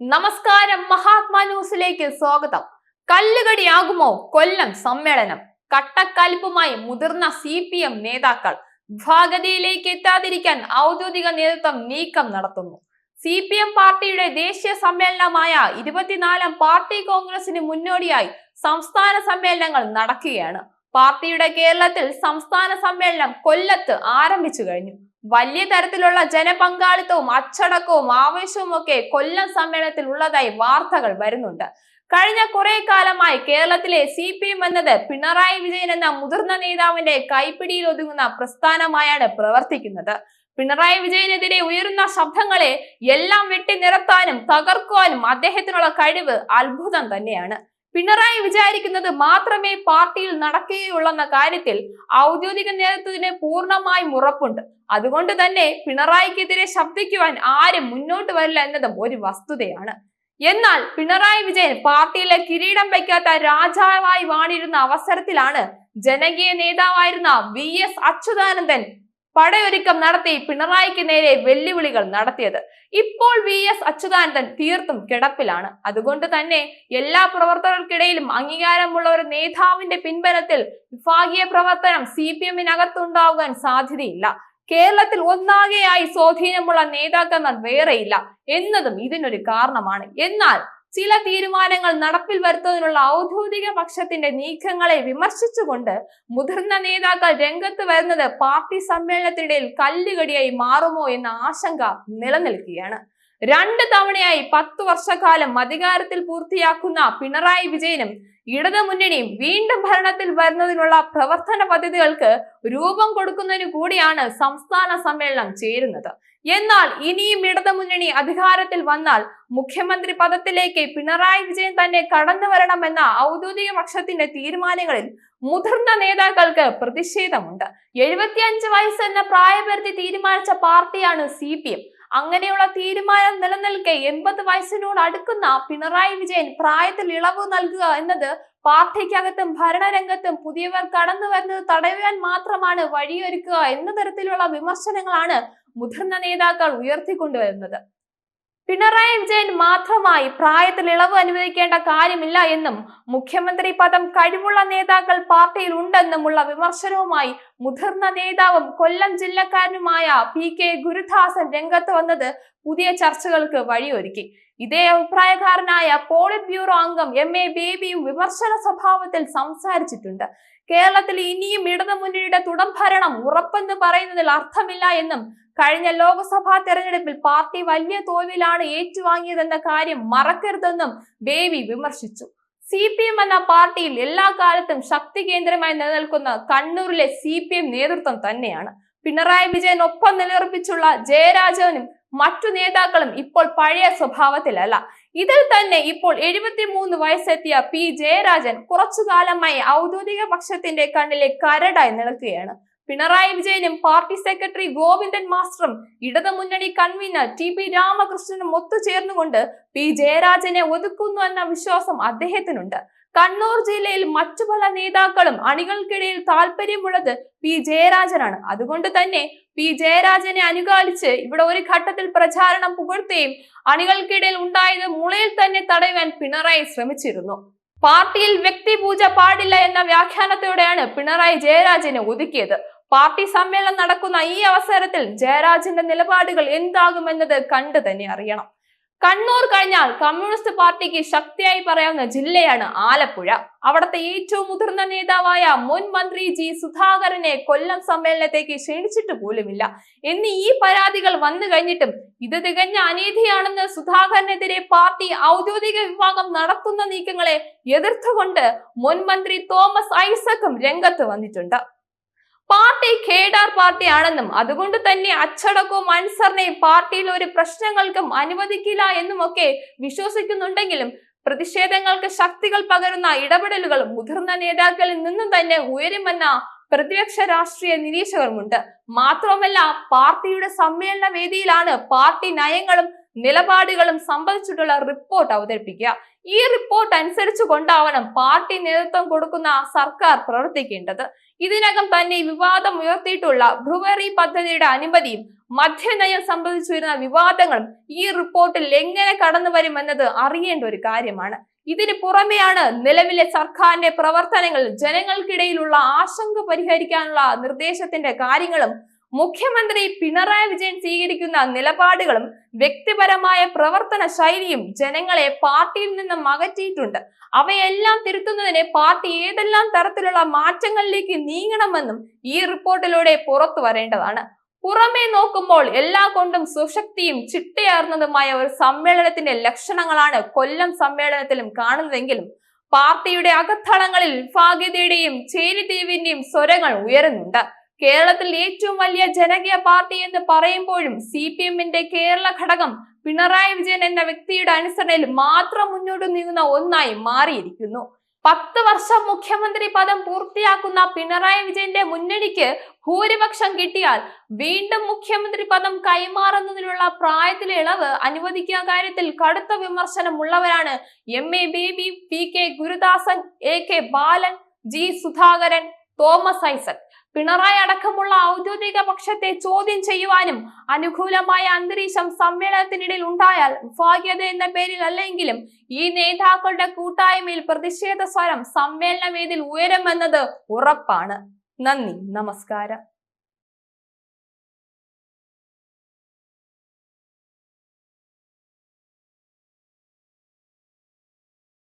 നമസ്കാരം മഹാത്മാ ന്യൂസിലേക്ക് സ്വാഗതം. കല്ലുകടിയാകുമോ? കൊല്ലം സമ്മേളനം. കട്ടക്കലിപ്പുമായി മുതിർന്ന സി പി എം നേതാക്കൾ ഭാഗതയിലേക്ക് എത്താതിരിക്കാൻ ഔദ്യോഗിക നേതൃത്വം നീക്കം നടത്തുന്നു. സി പി എം പാർട്ടിയുടെ ദേശീയ സമ്മേളനമായ ഇരുപത്തിനാലാം പാർട്ടി കോൺഗ്രസിന് മുന്നോടിയായി സംസ്ഥാന സമ്മേളനങ്ങൾ നടക്കുകയാണ്. പാർട്ടിയുടെ കേരളത്തിൽ സംസ്ഥാന സമ്മേളനം കൊല്ലത്ത് ആരംഭിച്ചു കഴിഞ്ഞു. വലിയ തരത്തിലുള്ള ജനപങ്കാളിത്തവും അച്ചടക്കവും ആവേശവും ഒക്കെ കൊല്ലം സമ്മേളനത്തിൽ ഉള്ളതായി വാർത്തകൾ വരുന്നുണ്ട്. കഴിഞ്ഞ കുറെ കാലമായി കേരളത്തിലെ സി പി എം എന്നത് പിണറായി വിജയൻ എന്ന മുതിർന്ന നേതാവിന്റെ കൈപ്പിടിയിൽ ഒതുങ്ങുന്ന പ്രസ്ഥാനമായാണ് പ്രവർത്തിക്കുന്നത്. പിണറായി വിജയനെതിരെ ഉയരുന്ന ശബ്ദങ്ങളെ എല്ലാം വെട്ടി നിരത്താനും തകർക്കുവാനും അദ്ദേഹത്തിനുള്ള കഴിവ് അത്ഭുതം തന്നെയാണ്. പിണറായി വിചാരിക്കുന്നത് മാത്രമേ പാർട്ടിയിൽ നടക്കുകയുള്ളെന്ന കാര്യത്തിൽ ഔദ്യോഗിക നേതൃത്വത്തിന് പൂർണമായും ഉറപ്പുണ്ട്. അതുകൊണ്ട് തന്നെ പിണറായിക്കെതിരെ ശബ്ദിക്കുവാൻ ആരും മുന്നോട്ട് വരില്ല എന്നതും ഒരു വസ്തുതയാണ്. എന്നാൽ പിണറായി വിജയൻ പാർട്ടിയിലെ കിരീടം വയ്ക്കാത്ത രാജാവായി വാണിരുന്ന അവസരത്തിലാണ് ജനകീയ നേതാവായിരുന്ന വി എസ് അച്യുതാനന്ദൻ പടയൊരുക്കം നടത്തി പിണറായിക്ക് നേരെ വെല്ലുവിളികൾ നടത്തിയത്. ഇപ്പോൾ വി എസ് അച്യുതാനന്ദൻ തീർത്തും കിടപ്പിലാണ്. അതുകൊണ്ട് തന്നെ എല്ലാ പ്രവർത്തകർക്കിടയിലും അംഗീകാരമുള്ള ഒരു നേതാവിന്റെ പിൻബലത്തിൽ വിഭാഗീയ പ്രവർത്തനം സി പി എമ്മിനകത്തുണ്ടാകാൻ സാധ്യതയില്ല. കേരളത്തിൽ ഒന്നാകെയായി സ്വാധീനമുള്ള നേതാക്കന്മാർ വേറെയില്ല. എന്നതും ഇതിനൊരു കാരണമാണ്. എന്നാൽ ചില തീരുമാനങ്ങൾ നടപ്പിൽ വരുത്തുന്നതിനുള്ള ഔദ്യോഗിക പക്ഷത്തിന്റെ നീക്കങ്ങളെ വിമർശിച്ചുകൊണ്ട് മുതിർന്ന നേതാക്കൾ രംഗത്ത് വരുന്നത് പാർട്ടി സമ്മേളനത്തിനിടയിൽ കല്ലുകടിയായി മാറുമോ എന്ന ആശങ്ക നിലനിൽക്കുകയാണ്. രണ്ട് തവണയായി പത്തു വർഷക്കാലം അധികാരത്തിൽ പൂർത്തിയാക്കുന്ന പിണറായി വിജയനും ഇടതുമുന്നണിയും വീണ്ടും ഭരണത്തിൽ വരുന്നതിനുള്ള പ്രവർത്തന പദ്ധതികൾക്ക് രൂപം കൊടുക്കുന്നതിന് കൂടിയാണ് സംസ്ഥാന സമ്മേളനം ചേരുന്നത്. എന്നാൽ ഇനിയും ഇടതുമുന്നണി അധികാരത്തിൽ വന്നാൽ മുഖ്യമന്ത്രി പദത്തിലേക്ക് പിണറായി വിജയൻ തന്നെ കടന്നു വരണമെന്ന ഔദ്യോഗിക പക്ഷത്തിന്റെ തീരുമാനങ്ങളിൽ മുതിർന്ന നേതാക്കൾക്ക് പ്രതിഷേധമുണ്ട്. എഴുപത്തിയഞ്ച് വയസ്സ് എന്ന പ്രായപരിധി തീരുമാനിച്ച പാർട്ടിയാണ് സി അങ്ങനെയുള്ള തീരുമാനം നിലനിൽക്കെ എൺപത് വയസ്സിനോട് അടുക്കുന്ന പിണറായി വിജയൻ പ്രായത്തിൽ ഇളവ് നൽകുക എന്നത് പാർട്ടിക്കകത്തും ഭരണരംഗത്തും പുതിയവർ കടന്നു വരുന്നത് തടയുവാൻ മാത്രമാണ് വഴിയൊരുക്കുക എന്ന തരത്തിലുള്ള വിമർശനങ്ങളാണ് മുതിർന്ന നേതാക്കൾ ഉയർത്തിക്കൊണ്ടുവരുന്നത്. പിണറായി വിജയൻ മാത്രമായി പ്രായത്തിൽ ഇളവ് അനുവദിക്കേണ്ട കാര്യമില്ല എന്നും മുഖ്യമന്ത്രി പദം കഴിവുള്ള നേതാക്കൾ പാർട്ടിയിൽ ഉണ്ടെന്നുമുള്ള വിമർശനവുമായി മുതിർന്ന നേതാവും കൊല്ലം ജില്ലക്കാരനുമായ പി കെ ഗുരുദാസൻ രംഗത്ത് വന്നത് പുതിയ ചർച്ചകൾക്ക് വഴിയൊരുക്കി. ഇതേ അഭിപ്രായക്കാരനായ പോളിറ്റ് ബ്യൂറോ അംഗം എം. എ. ബേബിയും വിമർശന സ്വഭാവത്തിൽ സംസാരിച്ചിട്ടുണ്ട്. കേരളത്തിൽ ഇനിയും ഇടതുമുന്നണിയുടെ തുടർ ഭരണം ഉറപ്പെന്ന് പറയുന്നതിൽ അർത്ഥമില്ല എന്നും കഴിഞ്ഞ ലോക്സഭാ തെരഞ്ഞെടുപ്പിൽ പാർട്ടി വലിയ തോൽവിലാണ് ഏറ്റുവാങ്ങിയതെന്ന കാര്യം മറക്കരുതെന്നും ബേബി വിമർശിച്ചു. സി പി എം എന്ന പാർട്ടിയിൽ എല്ലാ കാലത്തും ശക്തി കേന്ദ്രമായി നിലനിൽക്കുന്ന കണ്ണൂരിലെ സി പി എം നേതൃത്വം തന്നെയാണ്. പിണറായി വിജയൻ ഒപ്പം നിലയുറപ്പിച്ചുള്ള ജയരാജവനും മറ്റു നേതാക്കളും ഇപ്പോൾ പഴയ സ്വഭാവത്തിലല്ല. ഇതിൽ തന്നെ ഇപ്പോൾ എഴുപത്തിമൂന്ന് വയസ്സെത്തിയ പി ജയരാജൻ കുറച്ചു കാലമായി ഔദ്യോഗിക പക്ഷത്തിന്റെ കണ്ണിലെ കരടായി നിൽക്കുകയാണ്. പിണറായി വിജയനും പാർട്ടി സെക്രട്ടറി ഗോവിന്ദൻ മാസ്റ്ററും ഇടതുമുന്നണി കൺവീനർ ടി പി രാമകൃഷ്ണനും ഒത്തുചേർന്നുകൊണ്ട് പി ജയരാജനെ ഒതുക്കുന്നു എന്ന വിശ്വാസം അദ്ദേഹത്തിനുണ്ട്. കണ്ണൂർ ജില്ലയിൽ മറ്റു പല നേതാക്കളും അണികൾക്കിടയിൽ താല്പര്യമുള്ളത് പി ജയരാജനാണ്. അതുകൊണ്ട് തന്നെ പി ജയരാജനെ അനുകാലിച്ച് ഇവിടെ ഒരു ഘട്ടത്തിൽ പ്രചാരണം പുകഴ്ത്തുകയും അണികൾക്കിടയിൽ ഉണ്ടായത് മുളയിൽ തന്നെ തടയുവാൻ പിണറായി ശ്രമിച്ചിരുന്നു. പാർട്ടിയിൽ വ്യക്തിപൂജ പാടില്ല എന്ന വ്യാഖ്യാനത്തോടെയാണ് പിണറായി ജയരാജനെ ഒതുക്കിയത്. പാർട്ടി സമ്മേളനം നടക്കുന്ന ഈ അവസരത്തിൽ ജയരാജന്റെ നിലപാടുകൾ എന്താകുമെന്നത് കണ്ടു തന്നെ അറിയണം. കണ്ണൂർ കഴിഞ്ഞാൽ കമ്മ്യൂണിസ്റ്റ് പാർട്ടിക്ക് ശക്തിയായി പറയാവുന്ന ജില്ലയാണ് ആലപ്പുഴ. അവിടുത്തെ ഏറ്റവും മുതിർന്ന നേതാവായ മുൻ മന്ത്രി ജി സുധാകരനെ കൊല്ലം സമ്മേളനത്തേക്ക് ക്ഷണിച്ചിട്ട് പോലുമില്ല. എന്നീ ഈ പരാതികൾ വന്നു കഴിഞ്ഞിട്ടും ഇത് തികഞ്ഞ അനീതിയാണെന്ന് സുധാകരനെതിരെ പാർട്ടി ഔദ്യോഗിക വിഭാഗം നടത്തുന്ന നീക്കങ്ങളെ എതിർത്തുകൊണ്ട് മുൻ മന്ത്രി തോമസ് ഐസക്കും രംഗത്ത് വന്നിട്ടുണ്ട്. പാർട്ടി ഖേഡാർ പാർട്ടിയാണെന്നും അതുകൊണ്ട് തന്നെ അച്ചടക്കവും അൻസറിനെയും പാർട്ടിയിൽ ഒരു പ്രശ്നങ്ങൾക്കും അനുവദിക്കില്ല എന്നുമൊക്കെ വിശ്വസിക്കുന്നുണ്ടെങ്കിലും പ്രതിഷേധങ്ങൾക്ക് ശക്തികൾ പകരുന്ന ഇടപെടലുകൾ മുതിർന്ന നേതാക്കളിൽ നിന്നും തന്നെ ഉയരുമെന്ന പ്രതിപക്ഷ രാഷ്ട്രീയ നിരീക്ഷകരുമുണ്ട് മാത്രമല്ല പാർട്ടിയുടെ സമ്മേളന വേദിയിലാണ് പാർട്ടി നയങ്ങളും നിലപാടുകളും സംബന്ധിച്ചിട്ടുള്ള റിപ്പോർട്ട് അവതരിപ്പിക്കുക. ഈ റിപ്പോർട്ട് അനുസരിച്ച് കൊണ്ടാവണം പാർട്ടി നേതൃത്വം കൊടുക്കുന്ന സർക്കാർ പ്രവർത്തിക്കേണ്ടത്. ഇതിനകം തന്നെ വിവാദം ഉയർത്തിയിട്ടുള്ള ബ്രുവറി പദ്ധതിയുടെ അനുമതിയും മദ്യനയം സംബന്ധിച്ചു വരുന്ന വിവാദങ്ങളും ഈ റിപ്പോർട്ടിൽ എങ്ങനെ കടന്നു വരുമെന്നത് അറിയേണ്ട ഒരു കാര്യമാണ്. ഇതിന് പുറമെയാണ് നിലവിലെ സർക്കാരിന്റെ പ്രവർത്തനങ്ങൾ ജനങ്ങൾക്കിടയിലുള്ള ആശങ്ക പരിഹരിക്കാനുള്ള നിർദ്ദേശത്തിന്റെ കാര്യങ്ങളും മുഖ്യമന്ത്രി പിണറായി വിജയൻ സ്വീകരിക്കുന്ന നിലപാടുകളും വ്യക്തിപരമായ പ്രവർത്തന ശൈലിയും ജനങ്ങളെ പാർട്ടിയിൽ നിന്നും അകറ്റിയിട്ടുണ്ട്. അവയെല്ലാം തിരുത്തുന്നതിന് പാർട്ടി ഏതെല്ലാം തരത്തിലുള്ള മാറ്റങ്ങളിലേക്ക് നീങ്ങണമെന്നും ഈ റിപ്പോർട്ടിലൂടെ പുറത്തു വരേണ്ടതാണ്. പുറമേ നോക്കുമ്പോൾ എല്ലാ കൊണ്ടും സുശക്തിയും ചിട്ടയാർന്നതുമായ ഒരു സമ്മേളനത്തിന്റെ ലക്ഷണങ്ങളാണ് കൊല്ലം സമ്മേളനത്തിലും കാണുന്നതെങ്കിലും പാർട്ടിയുടെ അകത്തളങ്ങളിൽ വിഭാഗ്യതയുടെയും ചേരിതീവിന്റെയും സ്വരങ്ങൾ ഉയരുന്നുണ്ട്. കേരളത്തിൽ ഏറ്റവും വലിയ ജനകീയ പാർട്ടി എന്ന് പറയുമ്പോഴും സി പി എമ്മിന്റെ കേരള ഘടകം പിണറായി വിജയൻ എന്ന വ്യക്തിയുടെ അനുസരണയിൽ മാത്രം മുന്നോട്ട് നീങ്ങുന്ന ഒന്നായി മാറിയിരിക്കുന്നു. പത്ത് വർഷം മുഖ്യമന്ത്രി പദം പൂർത്തിയാക്കുന്ന പിണറായി വിജയന്റെ മുന്നണിക്ക് ഭൂരിപക്ഷം കിട്ടിയാൽ വീണ്ടും മുഖ്യമന്ത്രി പദം കൈമാറുന്നതിനുള്ള പ്രായത്തിലെ ഇളവ് അനുവദിക്കുക കാര്യത്തിൽ കടുത്ത വിമർശനമുള്ളവരാണ് M A Baby P K Gurudasan A K Balan G Sudhakaran Thomas Isaac. Pinarayi അടക്കമുള്ള ഔദ്യോഗിക പക്ഷത്തെ ചോദ്യം ചെയ്യുവാനും അനുകൂലമായ അന്തരീക്ഷം സമ്മേളനത്തിനിടയിൽ ഉണ്ടായാൽ ഭാഗ്യത എന്ന പേരിൽ അല്ലെങ്കിലും ഈ നേതാക്കളുടെ കൂട്ടായ്മയിൽ പ്രതിഷേധ സ്വരം സമ്മേളന വേദിയിൽ ഉയരുമെന്നത് ഉറപ്പാണ്. നന്ദി. നമസ്കാരം.